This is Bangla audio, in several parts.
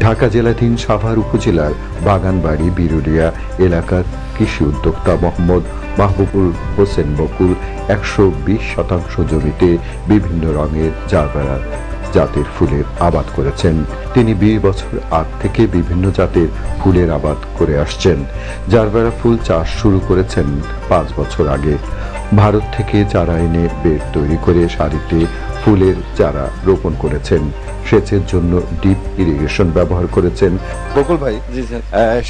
ঢাকা জেলাধীন সাভার উপজেলার বাগানবাড়ি, বিরুলিয়া এলাকার কৃষি উদ্যোক্তা মোহাম্মদ মাহবুবুল হোসেন বকুল একশো বিশ শতাংশ জমিতে বিভিন্ন রঙের জারবেরা জাতের ফুলের আবাদ করেছেন। তিনি বিশ বছর আগ থেকে বিভিন্ন জাতের ফুলের আবাদ করে আসছেন। জারবেরা ফুল চাষ শুরু করেছেন পাঁচ বছর আগে। ভারত থেকে চারা এনে বেড তৈরি করে সারিতে ফুলের চারা রোপণ করেছেন। সেচের জন্য ডিপ ইরিগেশন ব্যবহার করেছেন। বকুল ভাই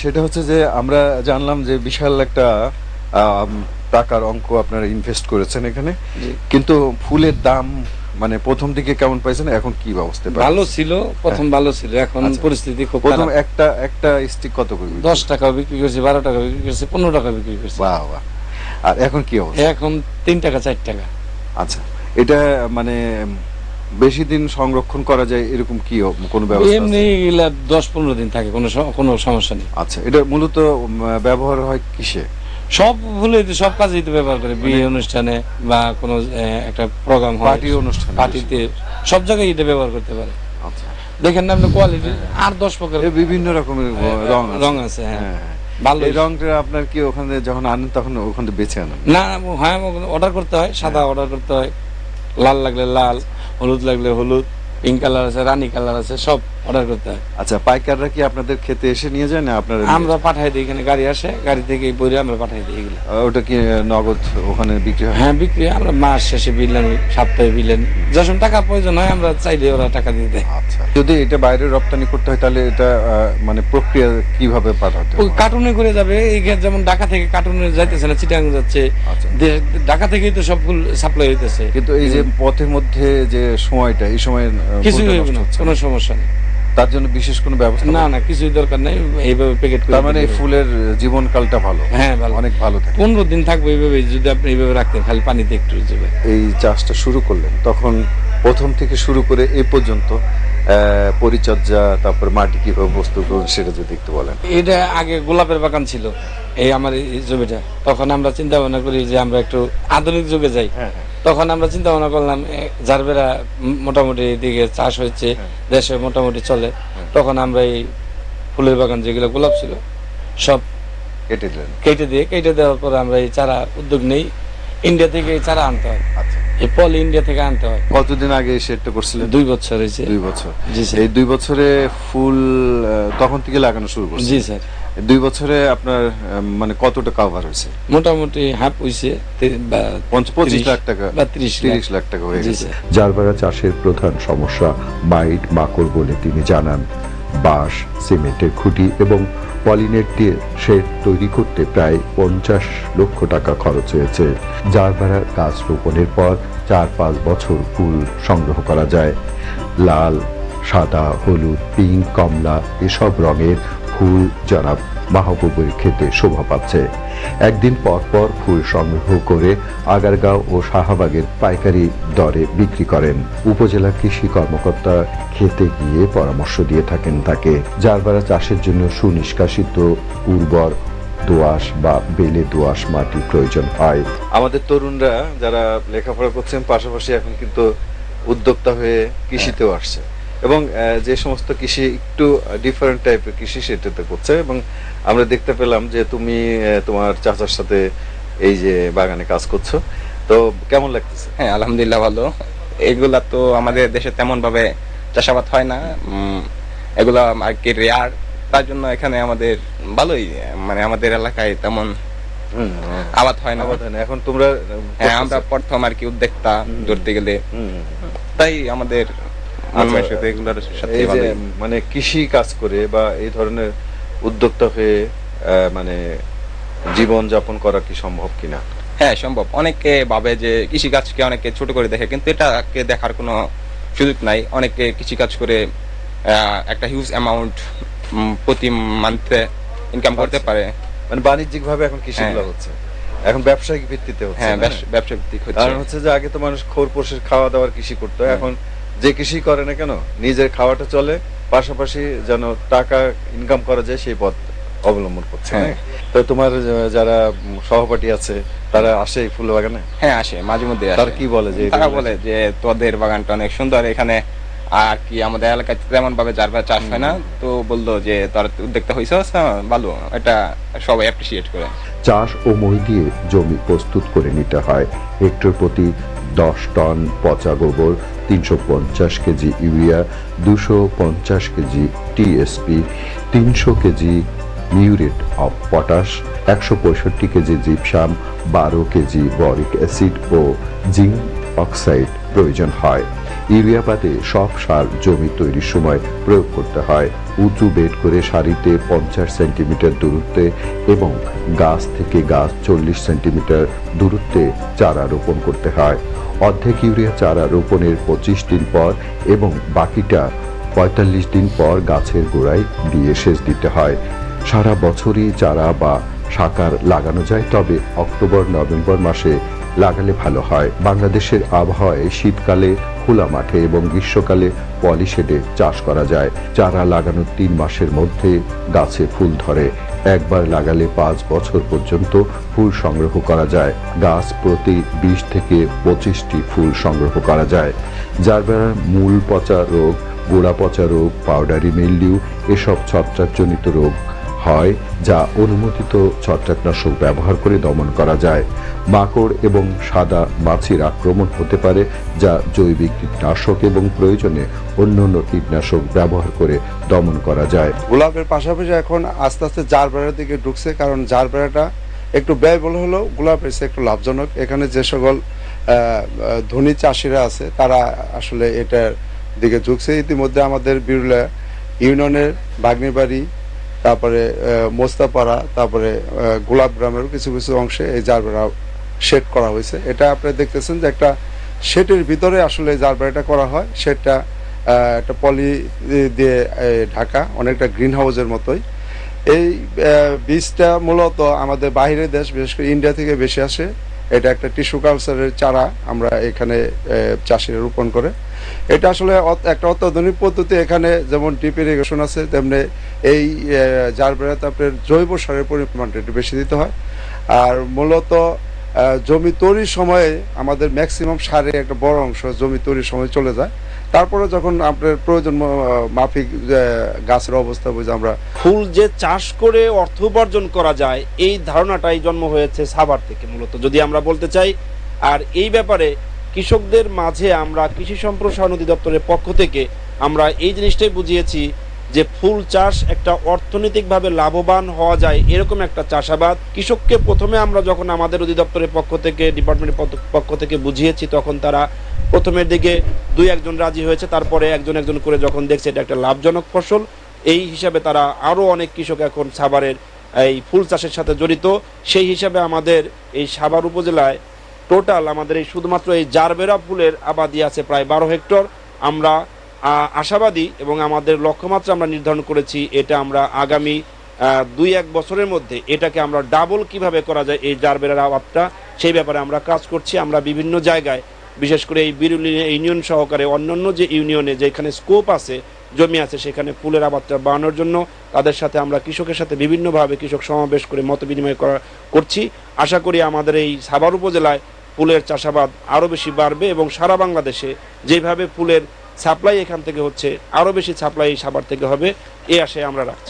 সেটা হচ্ছে যে আমরা জানলাম যে বিশাল একটা টাকার অঙ্ক আপনারা ইনভেস্ট করেছেন এখানে। কিন্তু ফুলের দাম মানে প্রথম দিকে কেমন পাইছেন এখন কি ব্যবস্থা ভালো ছিল প্রথম ভালো ছিল এখন আচ্ছা। পরিস্থিতি খুব প্রথম একটা একটা স্টিক কত করে? দশ টাকা বিক্রি করছি বারো টাকা বিক্রি করছি পনেরো টাকা বিক্রি করছি। বাহ বাহ। আর এখন কি অবস্থা? এখন তিন টাকা চার টাকা। আচ্ছা। এটা মানে বেশি দিন সংরক্ষণ করা যায় এরকম কি কোনো ব্যবস্থা এমনি দশ পনেরো দিন থাকে কোনো কোনো সমস্যা নেই। আচ্ছা এটা মূলত ব্যবহার হয় কিসে? সব ভুলে সব কাজেই তো ব্যবহার করে বিয়ে অনুষ্ঠানে বা কোনো একটা প্রোগ্রাম হয়। পার্টি অনুষ্ঠান পার্টিতে সব জায়গায় এটা ব্যবহার করতে পারে। আচ্ছা। দেখেন না আপনি কোয়ালিটি আর দশ প্রকার বিভিন্ন রকমের রং। রং আছে হ্যাঁ। হ্যাঁ হ্যাঁ। ভালো এই রংটা আপনার কি ওখানে যখন আনেন তখন ওখান বেছে আনেন? না হ্যাঁ অর্ডার করতে হয় সাদা অর্ডার করতে হয়। লাল লাগলে লাল হলুদ লাগলে হলুদ পিঙ্ক কালার আছে রানী কালার আছে সব। অর্ডার করতে হয়। আচ্ছা পাইকাররা কি আপনাদের খেতে এসে নিয়ে যায় না আপনারা আমরা পাঠাই দিই এখানে গাড়ি আসে গাড়ি থেকে বইরে আমরা পাঠাই দিই এগুলো। ওটা কি নগদ ওখানে বিক্রি হয়? হ্যাঁ বিক্রি হয়। আমরা মাস শেষে বিলেন সপ্তাহে বিলেন। যখন টাকা প্রয়োজন হয় আমরা চাইলে ওরা টাকা দিয়ে দেয়। আচ্ছা যদি এটা বাইরে রপ্তানি করতে হয় তাহলে এটা মানে প্রক্রিয়া কীভাবে পাঠাতে ওই? কার্টুনে করে যাবে। এই যেমন ঢাকা থেকে কার্টুনে যাইতেছে না চিটাং যাচ্ছে আচ্ছা। ঢাকা থেকেই তো সব ফুল সাপ্লাই হইতেছে। কিন্তু এই যে পথের মধ্যে যে সময়টা এই সময় না। কোনো সমস্যা নেই। তার জন্য বিশেষ কোনো ব্যবস্থা না না কিছুই দরকার নেই এইভাবে প্যাকেট করে তার মানে এই। ফুলের জীবনকালটা ভালো? হ্যাঁ ভালো। অনেক ভালো থাকে। পনেরো দিন থাকবে এইভাবে যদি আপনি এইভাবে রাখতেন খালি পানিতে একটু যাবে এই চাষটা শুরু করলেন। তখন প্রথম থেকে শুরু করে এ পর্যন্ত পরিচর্যা তারপর মাটি কীভাবে বস্তু সেটা যদি একটু বলেন। এটা আগে গোলাপের বাগান ছিল এই আমার এই জমিটা। তখন আমরা চিন্তা ভাবনা করি যে আমরা একটু আধুনিক যুগে যাই। হ্যাঁ। তখন আমরা চিন্তা ভাবনা করলাম যার জারবেরা মোটামুটি এদিকে চাষ হচ্ছে হ্যাঁ। দেশে মোটামুটি চলে। তখন আমরা এই ফুলের বাগান যেগুলো গোলাপ ছিল সব কেটে দিলেন। কেটে দিয়ে কেটে দেওয়ার পর আমরা এই চারা উদ্যোগ নেই। ইন্ডিয়া থেকে এই চারা আনতে হয়। আচ্ছা। পল ইন্ডিয়া থেকে আনতে হয়। কতদিন আগে এই সেটটা করছিলেন? দুই বছর হয়েছে। দুই বছর। জি স্যার। এই দুই বছরে ফুল তখন থেকে লাগানো শুরু করছে জি স্যার। দুই বছরে আপনার মানে কতটা কাভার হয়েছে? মোটামুটি হাফ হয়েছে পঁচিশ লাখ টাকা। বা তিরিশ লাখ। তিরিশ লাখ টাকা হয়ে জি গেছে। স্যার। চাষের প্রধান সমস্যা মাইট মাকড় বলে তিনি জানান। বাঁশ সিমেন্টের খুঁটি এবং পলিনেট দিয়ে শেড তৈরি করতে প্রায় পঞ্চাশ লক্ষ টাকা খরচ হয়েছে। যার দ্বারা গাছ রোপণের পর চার পাঁচ বছর ফুল সংগ্রহ করা যায়। লাল, সাদা, হলুদ, পিঙ্ক, কমলা এসব রঙের ফুল জনাব মাহবুবের খেতে শোভা পাচ্ছে। একদিন পর পর ফুল সংগ্রহ করে আগারগাঁও ও শাহবাগের পাইকারি দরে বিক্রি করেন। উপজেলা কৃষি কর্মকর্তা খেতে গিয়ে পরামর্শ দিয়ে থাকেন তাকে। জারবারা চাষের জন্য সুনিষ্কাশিত উর্বর দোআঁশ বা বেলে দোআঁশ মাটি প্রয়োজন হয়। আমাদের তরুণরা যারা লেখাপড়া করছেন পাশাপাশি এখন কিন্তু উদ্যোক্তা হয়ে কৃষিতেও আসছে। এবং যে সমস্ত কৃষি একটু ডিফারেন্ট টাইপের কৃষি সেটাতে করছে এবং আমরা দেখতে পেলাম যে তুমি তোমার চাচার সাথে এই যে বাগানে কাজ করছ। তো কেমন লাগতেছে? হ্যাঁ আলহামদুলিল্লাহ ভালো। এগুলা তো আমাদের দেশে তেমন ভাবে চাষাবাদ হয় না। এগুলা আর কি রেয়ার তার জন্য এখানে আমাদের ভালোই মানে আমাদের এলাকায় তেমন আবাদ হয় না। আবার না, এখন তোমরা হ্যাঁ আমরা প্রথম আর কি উদ্যোক্তা। ধরতে গেলে। তাই আমাদের মনের সাথে এগুলোর সাথে এই যে ভালোই। মানে কৃষি কাজ করে বা এই ধরনের উদ্যোক্তা হয়ে মানে জীবন যাপন করা কি সম্ভব কিনা? হ্যাঁ সম্ভব। অনেকে ভাবে যে কৃষিকাজকে অনেকে ছোট করে দেখে কিন্তু এটাকে দেখার কোনো সুযোগ নাই। অনেকে কৃষিকাজ করে একটা হিউজ অ্যামাউন্ট প্রতি মান্থে ইনকাম করতে আচ্ছা। পারে। মানে বাণিজ্যিক ভাবে এখন কৃষিগুলো হ্যাঁ। হচ্ছে। এখন ব্যবসায়িক ভিত্তিতে হচ্ছে হ্যাঁ ব্যবসা ভিত্তিক হচ্ছে। কারণ হচ্ছে যে আগে তো মানুষ খোর পোষের খাওয়া দাওয়ার কৃষি করতো এখন যে কৃষি করে না কেন নিজের খাওয়াটা চলে পাশাপাশি যেন টাকা ইনকাম করা যায় সেই পথ অবলম্বন করছে হ্যাঁ। তো তোমার যারা সহপাঠী আছে তারা আসে এই ফুল বাগানে হ্যাঁ আসে মাঝে মধ্যে আসে। তারা কি বলে যে তারা বলে যে তোদের বাগানটা অনেক সুন্দর এখানে আর কি আমাদের এলাকায় তেমন ভাবে জারবা চাষ হয় না। তো বলল যে তোর উদ্যোক্তা হয়েছে ভালো এটা সবাই অ্যাপ্রিসিয়েট করে। চাষ ও মই দিয়ে জমি প্রস্তুত করে নিতে হয়। হেক্টর প্রতি দশ টন পচা গোবর, তিনশো পঞ্চাশ কেজি ইউরিয়া, দুশো পঞ্চাশ কেজি টিএসপি তিনশো কেজি মিউরেট অফ পটাশ, একশো পঁয়ষট্টি কেজি জিপসাম, বারো কেজি বরিক অ্যাসিড ও জিঙ্ক অক্সাইড প্রয়োজন হয়। ইউরিয়া পাতে সব সার জমি তৈরির সময় প্রয়োগ করতে হয়। উঁচু বেড করে সারিতে পঞ্চাশ সেন্টিমিটার দূরত্বে এবং গাছ থেকে গাছ চল্লিশ সেন্টিমিটার দূরত্বে চারা রোপণ করতে হয়। অর্ধেক ইউরিয়া চারা রোপণের পঁচিশ দিন পর এবং বাকিটা পঁয়তাল্লিশ দিন পর গাছের গোড়ায় দিয়ে সেচ দিতে হয়। সারা বছরই চারা বা সাকার লাগানো যায়, তবে অক্টোবর, নভেম্বর মাসে লাগালে ভালো হয়। বাংলাদেশের আবহাওয়ায় শীতকালে খোলা মাঠে এবং গ্রীষ্মকালে পলিশেডে চাষ করা যায়। চারা লাগানোর তিন মাসের মধ্যে গাছে ফুল ধরে। একবার লাগালে পাঁচ বছর পর্যন্ত ফুল সংগ্রহ করা যায়। গাছ প্রতি বিশ থেকে পঁচিশটি ফুল সংগ্রহ করা যায়। যার বেড়ার মূল পচা রোগ, গোড়া পচা রোগ, পাউডারি মিলডিউ, এসব ছত্রাকজনিত রোগ হয়, যা অনুমোদিত ছত্রাকনাশক ব্যবহার করে দমন করা যায়। মাকড় এবং সাদা মাছির আক্রমণ হতে পারে, যা জৈবিক কীটনাশক এবং প্রয়োজনে অন্যান্য কীটনাশক ব্যবহার করে দমন করা যায়। গোলাপের পাশাপাশি এখন আস্তে আস্তে জার বেড়ার দিকে ঢুকছে, কারণ জার বেড়াটা একটু ব্যয়বহুল হলেও গোলাপের চেয়ে একটু লাভজনক। এখানে যে সকল ধনী চাষিরা আছে, তারা আসলে এটার দিকে ঝুঁকছে ইতিমধ্যে আমাদের বিরুলা ইউনিয়নের বাগনিবাড়ি তারপরে মোস্তাপাড়া, তারপরে গোলাপ গ্রামেরও কিছু কিছু অংশে এই জার বেড়া শেড করা হয়েছে। এটা আপনি দেখতেছেন যে একটা শেডের ভিতরে আসলে জার বেড়াটা করা হয়। সেটা একটা পলি দিয়ে ঢাকা, অনেকটা গ্রিন হাউসের মতোই। এই বীজটা মূলত আমাদের বাইরের দেশ, বিশেষ করে ইন্ডিয়া থেকে বেশি আসে। এটা একটা টিস্যু কালচারের চারা আমরা এখানে চাষিরা রোপণ করে। এটা আসলে একটা অত্যাধুনিক পদ্ধতি এখানে, যেমন ডিপ ইরিগেশন আছে, তেমনি এই যার বেড়াতে আপনার জৈব সারের পরিমাণটা একটু বেশি দিতে হয়। আর মূলত জমি তৈরির সময়ে আমাদের ম্যাক্সিমাম সারে একটা বড় অংশ জমি তৈরির সময় চলে যায়। তারপরে যখন আপনার প্রয়োজন মাফিক গাছের অবস্থা বুঝে আমরা ফুল যে চাষ করে অর্থ উপার্জন করা যায়, এই ধারণাটাই জন্ম হয়েছে সাভার থেকে মূলত। যদি আমরা বলতে চাই, আর এই ব্যাপারে কৃষকদের মাঝে আমরা কৃষি সম্প্রসারণ অধিদপ্তরের পক্ষ থেকে আমরা এই জিনিসটাই বুঝিয়েছি যে ফুল চাষ একটা অর্থনৈতিকভাবে লাভবান হওয়া যায়, এরকম একটা চাষাবাদ। কৃষককে প্রথমে আমরা যখন আমাদের অধিদপ্তরের পক্ষ থেকে ডিপার্টমেন্টের পক্ষ- থেকে বুঝিয়েছি, তখন তারা প্রথমের দিকে দুই একজন রাজি হয়েছে, তারপরে একজন একজন করে যখন দেখছে এটা একটা লাভজনক ফসল, এই হিসাবে তারা আরও অনেক কৃষক এখন সাভারের এই ফুল চাষের সাথে জড়িত। সেই হিসাবে আমাদের এই সাভার উপজেলায় টোটাল আমাদের এই শুধুমাত্র এই জারবেরা ফুলের আবাদি আছে প্রায় বারো হেক্টর। আমরা আশাবাদী এবং আমাদের লক্ষ্যমাত্রা আমরা নির্ধারণ করেছি, এটা আমরা আগামী দুই এক বছরের মধ্যে এটাকে আমরা ডাবল কীভাবে করা যায়, এই জারবেরার আবাদটা সেই ব্যাপারে আমরা কাজ করছি। আমরা বিভিন্ন জায়গায়, বিশেষ করে এই বিরুলি ইউনিয়ন সহকারে অন্যান্য যে ইউনিয়নে যেখানে স্কোপ আছে, জমি আছে, সেখানে ফুলের আবাদটা বাড়ানোর জন্য তাদের সাথে আমরা কৃষকের সাথে বিভিন্নভাবে কৃষক সমাবেশ করে মত বিনিময় করা, করছি। আশা করি আমাদের এই সাভার উপজেলায় ফুলের চাষাবাদ আরও বেশি বাড়বে এবং সারা বাংলাদেশে যেভাবে ফুলের সাপ্লাই এখান থেকে হচ্ছে আরও বেশি সাপ্লাই সাবার থেকে হবে। এ আশায় আমরা রাখছি।